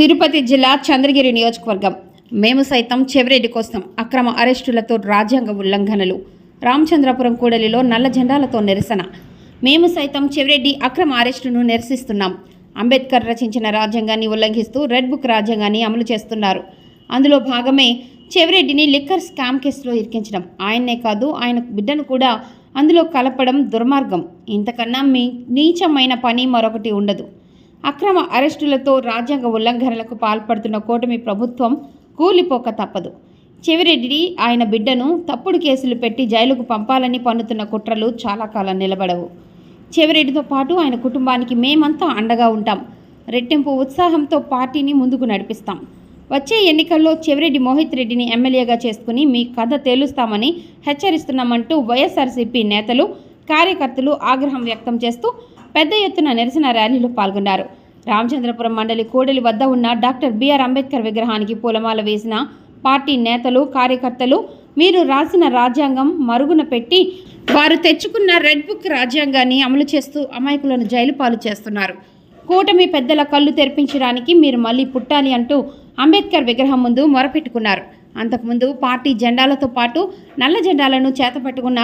తిరుపతి జిల్లా చంద్రగిరి నియోజకవర్గం. మేము సైతం చెవిరెడ్డి కోసం అక్రమ అరెస్టులతో రాజ్యాంగ ఉల్లంఘనలు. రామచంద్రపురం కూడలిలో నల్ల జెండాలతో నిరసన. మేము సైతం చెవిరెడ్డి అక్రమ అరెస్టును నిరసిస్తున్నాం. అంబేద్కర్ రచించిన రాజ్యాంగాన్ని ఉల్లంఘిస్తూ రెడ్ బుక్ రాజ్యాంగాన్ని అమలు చేస్తున్నారు. అందులో భాగమే చెవిరెడ్డిని లిక్కర్ స్కామ్ కేసులో ఇరికించడం. ఆయన్నే కాదు ఆయన బిడ్డను కూడా అందులో కలపడం దుర్మార్గం. ఇంతకన్నా మీ నీచమైన పని మరొకటి ఉండదు. అక్రమ అరెస్టులతో రాజ్యాంగ ఉల్లంఘనలకు పాల్పడుతున్న కూటమి ప్రభుత్వం కూలిపోక తప్పదు. చెవిరెడ్డి ఆయన బిడ్డను తప్పుడు కేసులు పెట్టి జైలుకు పంపాలని పన్నుతున్న కుట్రలు చాలా కాలం నిలబడవు. చెవిరెడ్డితో పాటు ఆయన కుటుంబానికి మేమంతా అండగా ఉంటాం. రెట్టింపు ఉత్సాహంతో పార్టీని ముందుకు నడిపిస్తాం. వచ్చే ఎన్నికల్లో చెవిరెడ్డి మోహిత్ రెడ్డిని ఎమ్మెల్యేగా చేసుకుని మీ కథ తేలుస్తామని హెచ్చరిస్తున్నామంటూ వైఎస్ఆర్సీపీ నేతలు కార్యకర్తలు ఆగ్రహం వ్యక్తం చేస్తూ పెద్ద ఎత్తున నిరసన ర్యాలీలో పాల్గొన్నారు. రామచంద్రపురం మండలి కోడలి వద్ద ఉన్న డాక్టర్ బిఆర్ అంబేద్కర్ విగ్రహానికి పూలమాల వేసిన పార్టీ నేతలు కార్యకర్తలు మీరు రాసిన రాజ్యాంగం మరుగున పెట్టి వారు తెచ్చుకున్న రెడ్ బుక్ రాజ్యాంగాన్ని అమలు చేస్తూ అమాయకులను జైలు పాలు చేస్తున్నారు. కూటమి పెద్దల కళ్ళు తెరిపించడానికి మీరు మళ్ళీ పుట్టాలి అంటూ అంబేద్కర్ విగ్రహం ముందు మొరపెట్టుకున్నారు. అంతకుముందు పార్టీ జెండాలతో పాటు నల్ల జెండాలను చేతపట్టుకున్న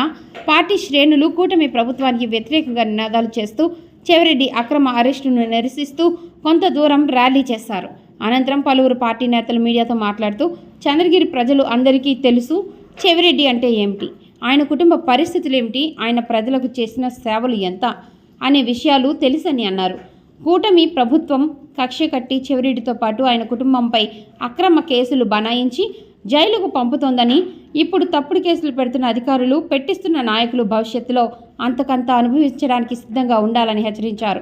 పార్టీ శ్రేణులు కూటమి ప్రభుత్వానికి వ్యతిరేకంగా నినాదాలు చేస్తూ చెవిరెడ్డి అక్రమ అరెస్టును నిరసిస్తూ కొంత దూరం ర్యాలీ చేశారు. అనంతరం పలువురు పార్టీ నేతలు మీడియాతో మాట్లాడుతూ చంద్రగిరి ప్రజలు అందరికీ తెలుసు చెవిరెడ్డి అంటే ఏమిటి? ఆయన కుటుంబ పరిస్థితులు ఏమిటి? ఆయన ప్రజలకు చేసిన సేవలు ఎంత? అనే విషయాలు తెలుసని అన్నారు. కూటమి ప్రభుత్వం కక్ష కట్టి చెవిరెడ్డితో పాటు ఆయన కుటుంబంపై అక్రమ కేసులు బనాయించి జైలుకు పంపుతోందని ఇప్పుడు తప్పుడు కేసులు పెడుతున్న అధికారులు పెట్టిస్తున్న నాయకులు భవిష్యత్తులో అంతకంత అనుభవించడానికి సిద్ధంగా ఉండాలని హెచ్చరించారు.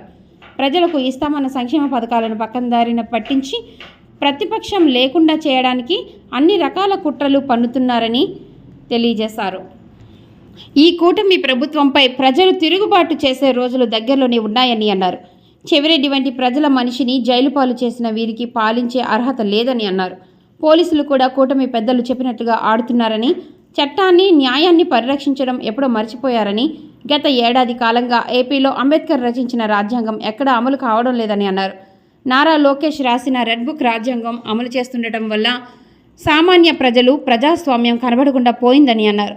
ప్రజలకు ఇస్తామన్న సంక్షేమ పథకాలను పక్కన దారిన పట్టించి ప్రతిపక్షం లేకుండా చేయడానికి అన్ని రకాల కుట్రలు పన్నుతున్నారని తెలియజేశారు. ఈ కూటమి ప్రభుత్వంపై ప్రజలు తిరుగుబాటు చేసే రోజులు దగ్గరలోనే ఉన్నాయని అన్నారు. చెవిరెడ్డి వంటి ప్రజల మనిషిని జైలు పాలు చేసిన వీరికి పాలించే అర్హత లేదని అన్నారు. పోలీసులు కూడా కూటమి పెద్దలు చెప్పినట్టుగా ఆడుతున్నారని చట్టాన్ని న్యాయాన్ని పరిరక్షించడం ఎప్పుడో మర్చిపోయారని గత ఏడాది కాలంగా ఏపీలో అంబేద్కర్ రచించిన రాజ్యాంగం ఎక్కడ అమలు కావడం లేదని అన్నారు. నారా లోకేష్ రాసిన రెడ్ బుక్ రాజ్యాంగం అమలు చేస్తుండటం వల్ల సామాన్య ప్రజలు ప్రజాస్వామ్యం కనబడకుండా పోయిందని అన్నారు.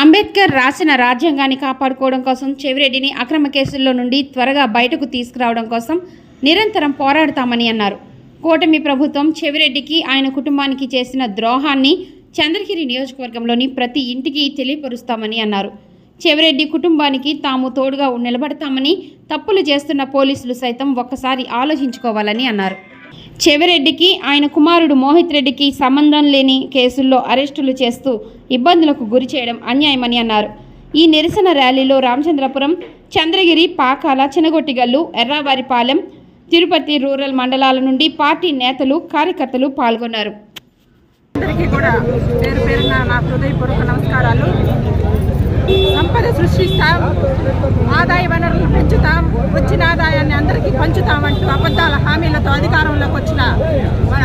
అంబేద్కర్ రాసిన రాజ్యాంగాన్ని కాపాడుకోవడం కోసం చెవిరెడ్డిని అక్రమ కేసుల్లో నుండి త్వరగా బయటకు తీసుకురావడం కోసం నిరంతరం పోరాడతామని అన్నారు. కూటమి ప్రభుత్వం చెవిరెడ్డికి ఆయన కుటుంబానికి చేసిన ద్రోహాన్ని చంద్రగిరి నియోజకవర్గంలోని ప్రతి ఇంటికి తెలియపరుస్తామని అన్నారు. చెవిరెడ్డి కుటుంబానికి తాము తోడుగా నిలబడతామని తప్పులు చేస్తున్న పోలీసులు సైతం ఒక్కసారి ఆలోచించుకోవాలని అన్నారు. చెవిరెడ్డికి ఆయన కుమారుడు మోహిత్ రెడ్డికి సంబంధం లేని కేసుల్లో అరెస్టులు చేస్తూ ఇబ్బందులకు గురి చేయడం అన్యాయమని అన్నారు. ఈ నిరసన ర్యాలీలో రామచంద్రపురం చంద్రగిరి పాకాల చినగొట్టిగల్లు ఎర్రావారిపాలెం తిరుపతి రూరల్ మండలాల నుండి పార్టీ నేతలు కార్యకర్తలు పాల్గొన్నారు. అందరికీ కూడా పేరు పేరున నా హృదయపూర్వక నమస్కారాలు. సంపద సృష్టిస్తాం ఆదాయ వనరులను పెంచుతాం వచ్చిన ఆదాయాన్ని అందరికీ పంచుతామంటూ అబద్ధాల హామీలతో అధికారంలోకి వచ్చిన మన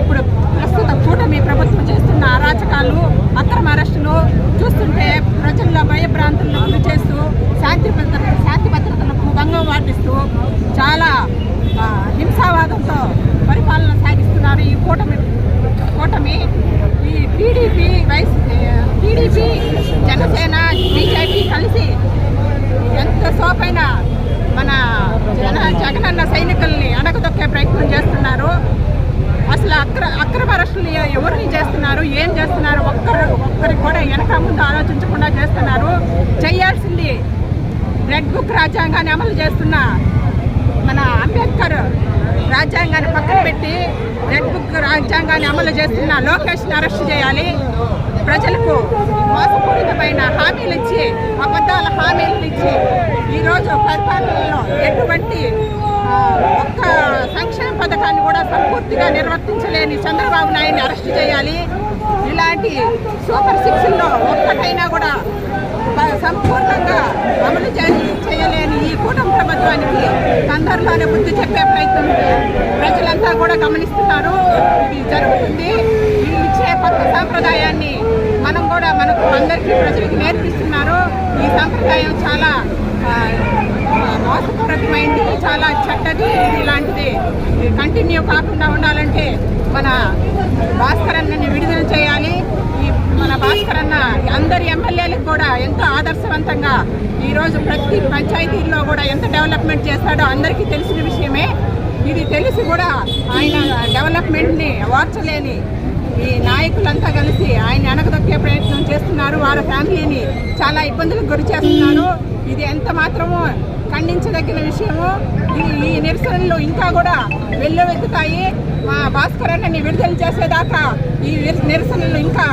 ఇప్పుడు ప్రస్తుత కూటమి ప్రభుత్వం చేస్తున్న అరాచకాలు అక్రమ అరెస్టులు చూస్తుంటే ప్రజల్లో భయభ్రాంతులను గురి చేస్తూ శాంతి భంగం చాలా హింసావాదంతో పరిపాలన సాగిస్తున్నారు ఈ కూటమి కూటమి. ఈ టీడీపీ వైస్ టీడీపీ జనసేన బీజేపీ కలిసి ఎంత సోపైన మన జన జగనన్న సైనికుల్ని అణగదొక్కే ప్రయత్నం చేస్తున్నారు. అసలు అక్ర అక్రమ అరెస్టులు ఎవరిని చేస్తున్నారు? ఏం చేస్తున్నారు? ఒక్కరు ఒక్కరికి కూడా వెనక ముందు ఆలోచించకుండా చేస్తున్నారు. రాజ్యాంగాన్ని అమలు చేస్తున్న మన అంబేద్కర్ రాజ్యాంగాన్ని పక్కన పెట్టి రెడ్ బుక్ రాజ్యాంగాన్ని అమలు చేస్తున్న లోకేష్ని అరెస్ట్ చేయాలి. ప్రజలకు మోసపూరితమైన హామీలు ఇచ్చి అబద్ధాల హామీలు ఇచ్చి ఈరోజు పరిపాలనలో ఎటువంటి ఒక్క సంక్షేమ పథకాన్ని కూడా సంపూర్తిగా నిర్వర్తించలేని చంద్రబాబు నాయుడిని అరెస్ట్ చేయాలి. ఇలాంటి సూపర్ సిక్స్లో ఒక్కటైనా కూడా సంపూర్ణంగా అమలు చేసి ప్రభుత్వానికి తొందరలోనే బుద్ధి చెప్పే ప్రయత్నం ప్రజలంతా కూడా గమనిస్తున్నారు. ఇది జరుగుతుంది. ఇచ్చే కొత్త సాంప్రదాయాన్ని మనం కూడా మనకు అందరికీ ప్రజలకు నేర్పిస్తున్నారు. ఈ సాంప్రదాయం చాలా మోసపూరకమైంది చాలా చెడ్డది. ఇది ఇలాంటిది కంటిన్యూ కాకుండా ఉండాలంటే మన భాస్కరన్నని విడుదల చేయాలి. మన భాస్కర్ అన్న అందరి ఎమ్మెల్యేలకు కూడా ఎంతో ఆదర్శవంతంగా ఈరోజు ప్రతి పంచాయతీల్లో కూడా ఎంత డెవలప్మెంట్ చేస్తాడో అందరికీ తెలిసిన విషయమే. ఇది తెలిసి కూడా ఆయన డెవలప్మెంట్ని ఓర్చలేని ఈ నాయకులంతా కలిసి ఆయన వెనకదొక్కే ప్రయత్నం చేస్తున్నారు. వాళ్ళ ఫ్యామిలీని చాలా ఇబ్బందులకు గురి చేస్తున్నారు. ఇది ఎంత మాత్రమో ఖండించదగిన విషయము. ఈ నిరసనలు ఇంకా కూడా వెల్లువెత్తుతాయి. మా భాస్కర్ అన్నని విడుదల చేసేదాకా ఈ నిరసనలు ఇంకా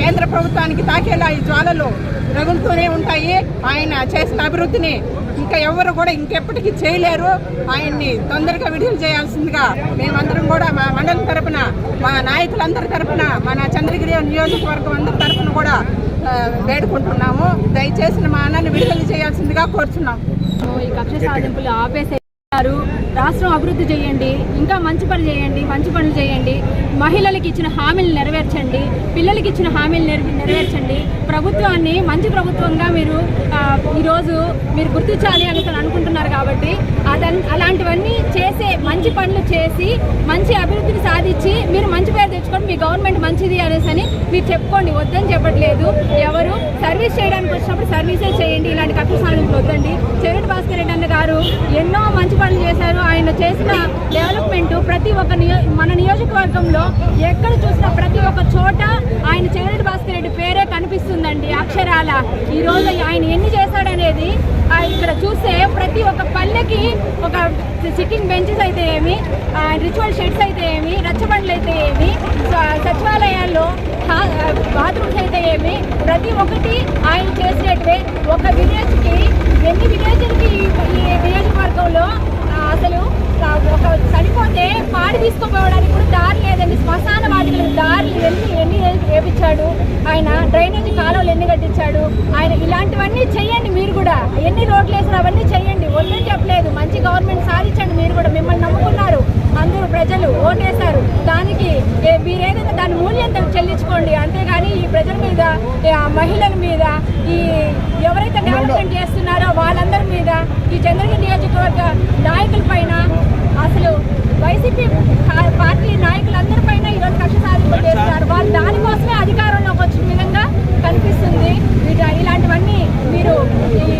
కేంద్ర ప్రభుత్వానికి తాకేలా ఈ జ్వాలలు రగులుతూనే ఉంటాయి. ఆయన చేసిన అభివృద్ధిని ఇంకా ఎవరు కూడా ఇంకెప్పటికీ చేయలేరు. ఆయన్ని తొందరగా విడుదల చేయాల్సిందిగా మేమందరం కూడా మా మండలం తరపున మా నాయకులందరి తరపున మన చంద్రగిరి నియోజకవర్గం అందరి తరపున కూడా వేడుకుంటున్నాము. దయచేసి మా అన్నని విడుదల చేయాల్సిందిగా కోరుచున్నాం. ఈ కక్ష సాధింపులు ఆపేసేయారు రాష్ట్రం అభివృద్ధి చేయండి ఇంకా మంచి పని చేయండి మంచి పనులు చేయండి. మహిళలకు ఇచ్చిన హామీలు నెరవేర్చండి పిల్లలకి ఇచ్చిన హామీలు నెరవేర్చండి. ప్రభుత్వాన్ని మంచి ప్రభుత్వంగా మీరు ఆ, ఈరోజు మీరు గుర్తించాలి అని అనుకుంటున్నారు కాబట్టి అదన్ అలాంటివన్నీ చేసే మంచి పనులు చేసి మంచి అభివృద్ధిని సాధించి మీరు మంచి పేరు తెచ్చుకోండి మీ గవర్నమెంట్ మంచిది అనేసి అని మీరు చెప్పుకోండి. వద్దని చెప్పట్లేదు. ఎవరు సర్వీస్ చేయడానికి వచ్చినప్పుడు సర్వీసే చేయండి. ఇలాంటి కక్ష వద్దండి. చెవిరెడ్డి భాస్కర్ రెడ్డి అన్న గారు ఎన్నో మంచి పనులు చేశారు. ఆయన చేసిన డెవలప్మెంట్ ప్రతి ఒక్క నియో మన నియోజకవర్గంలో ఎక్కడ చూసినా ప్రతి ఒక్క చోట ఆయన చెవిరెడ్డి భాస్కర్ రెడ్డి పేరే కనిపిస్తుందండి. అక్షరాల. ఈ రోజు ఆయన ఎన్ని చేశాడు చూస్తే ప్రతి ఒక్క పల్లెకి ఒక సిట్టింగ్ బెంచెస్ అయితే ఏమి రిచువల్ షెడ్స్ అయితే ఏమి రచ్చబండ్లు అయితే ఏమి స- సచివాలయాల్లో బాత్రూమ్స్ అయితే ఏమి ప్రతి ఒక్కటి ఆయన చేసినట్టే. ఒక విలేజ్కి ఎన్ని విలేజ్లకి ఈ నియోజకవర్గంలో అసలు ఒక చనిపోతే పాడి తీసుకుపోవడానికి కూడా దారి లేదండి శ్మశాన వాటికలకు దారి ఎన్ని ఎన్ని వేపించాడు ఆయన డ్రైనేజీ కాలువలు ఎన్ని కట్టించాడు? ఆయన ఇలాంటివన్నీ చెయ్యండి మీరు చేస్తున్నారో వాళ్ళందరి మీద ఈ చంద్రగిరి నియోజకవర్గ నాయకుల పైన అసలు వైసీపీ పార్టీ నాయకులందరి పైన ఈరోజు కక్ష సాధింపులు చేస్తున్నారు వాళ్ళు దానికోసమే అధికారంలోకి వచ్చిన విధంగా కనిపిస్తుంది. ఇలాంటివన్నీ మీరు ఈ